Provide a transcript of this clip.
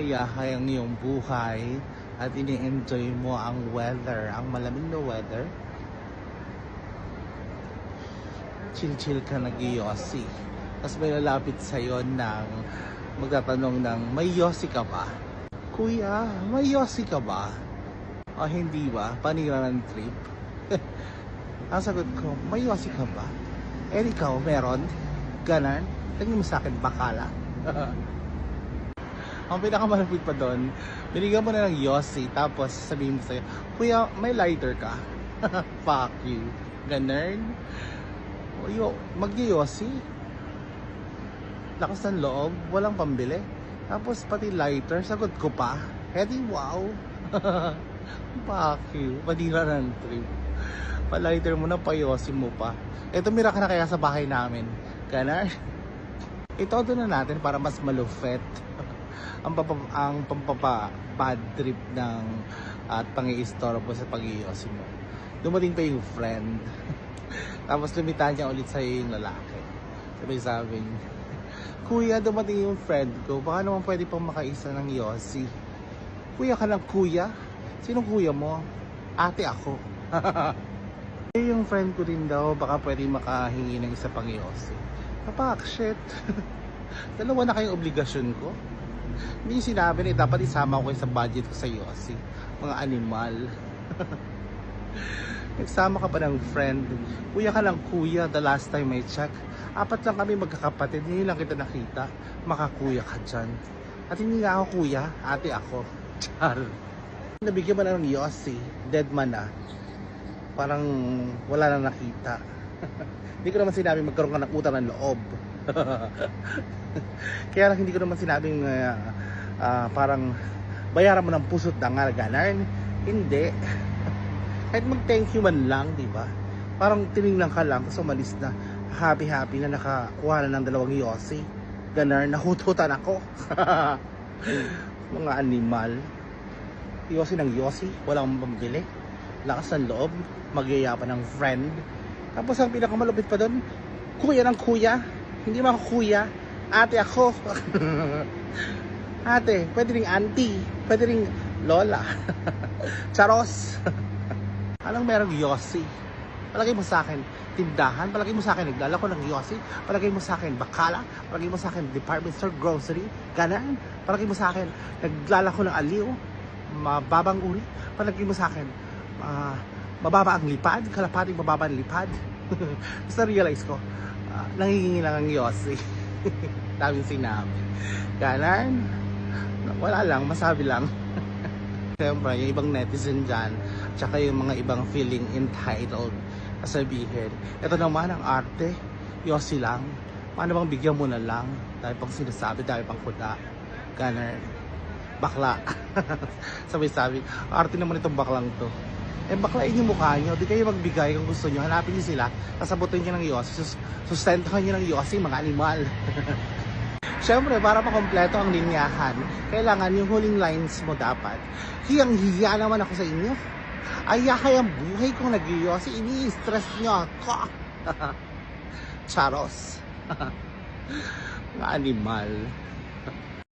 Yahay ang iyong buhay at ini-enjoy mo ang weather, ang malamig na weather. Chill-chill ka nag-yossi. Tapos may lalapit sa'yo ng magtatanong ng, may yossi ka ba? Kuya, may yossi ka ba? O hindi ba? Panira ng trip. ang sagot ko, may yossi ka ba? Eh ikaw, meron? Ganon? Tingin mo sa akin, bakala. Ang pinakamalapit pa doon, binigyan mo na ng Yossi, tapos sabihin mo sa'yo, Kuya, may lighter ka? Fuck you. Ganern. Yo, mag-Yossi. Lakas ng loob, walang pambili. Tapos pati lighter, sagot ko pa. Hedi, wow. Fuck you. Padira ng trip. Pa-lighter mo na, pa-Yossi mo pa. Eto, mira ka na kaya sa bahay namin. Ganern. Ito na natin para mas malufet ang ang pampapa trip ng at pangi-istorbo sa pag-iossi mo. Dumating pa yung friend. Tapos lumitan niya ulit sa yung lalaki. Sabi sabi niya, Kuya, dumating yung friend ko. Baka naman pwede pang makaisa ng Yossi. Kuya ka ng kuya? Sinong kuya mo? Ate ako. Eh, yung friend ko din daw, baka pwede makahingi ng isa pang Yossi. Kapak, shit. Dalawa na kayong obligasyon ko. Hindi sinabi na dapat isama ko sa budget ko sa Yossi. Mga animal. Nagsama ka pa ng friend. Kuya ka lang kuya, the last time I check. Apat lang kami magkakapatid, hindi lang kita nakita. Makakuya ka dyan. At hindi nga ako kuya, ate ako. Char. Nabigyan mo na ng Yossi, dead man na. Parang wala na nakita. hindi ko naman sinabi magkaroon ka ng utang ng loob. Kaya lang hindi ko naman sinabing ah, ah, parang bayaran mo ng pusot na nga ganan. Hindi. Kahit mag-thank you man lang, di ba? Parang tinignan ka lang, tapos umalis na. Happy-happy na nakakuha na ng dalawang yosi. Ganar, nahututan ako. Mga animal. Yosi ng yosi, walang pambili. Lakas ng loob, magyaya pa ng friend. Tapos ang pinakamalupit pa doon, kuya ng kuya. Hindi man ako kuya, ate ako. ate, pwede ring auntie, pwede ring lola. Charos. Anong merong Yossi? Palagay mo sa akin, tindahan. Palagay mo sa akin, naglalako ng Yossi. Palagay mo sa akin, bakala. Palagay mo sa akin, department store, grocery. Ganan. Palagay mo sa akin, naglalako ng aliw. Mababang uri. Palagay mo sa akin, ah, mababa ang lipad. Kalapating mababa ang lipad. Basta realize ko, uh, lang ang Yossi. Daming sinabi. Ganan. Wala lang, masabi lang. Siyempre, yung ibang netizen dyan, tsaka yung mga ibang feeling entitled sabihin, ito naman ang arte, yosi lang. Paano bang bigyan mo na lang? Dahil pang sinasabi, dahil pang kuda. Ganun. Bakla. Sabi-sabi, arte naman itong baklang to. Eh, baklain yung mukha nyo. Di kayo magbigay kung gusto nyo. Hanapin nyo sila. Kasabutin nyo ng yosi. Sus sustentuhan nyo ng yosi, mga animal. Siyempre, para makompleto ang linyahan, kailangan yung huling lines mo dapat. Hiyang-hiya naman ako sa inyo. Ayahay ang buhay kong nag ini-stress nyo ako. Charos. Mga animal.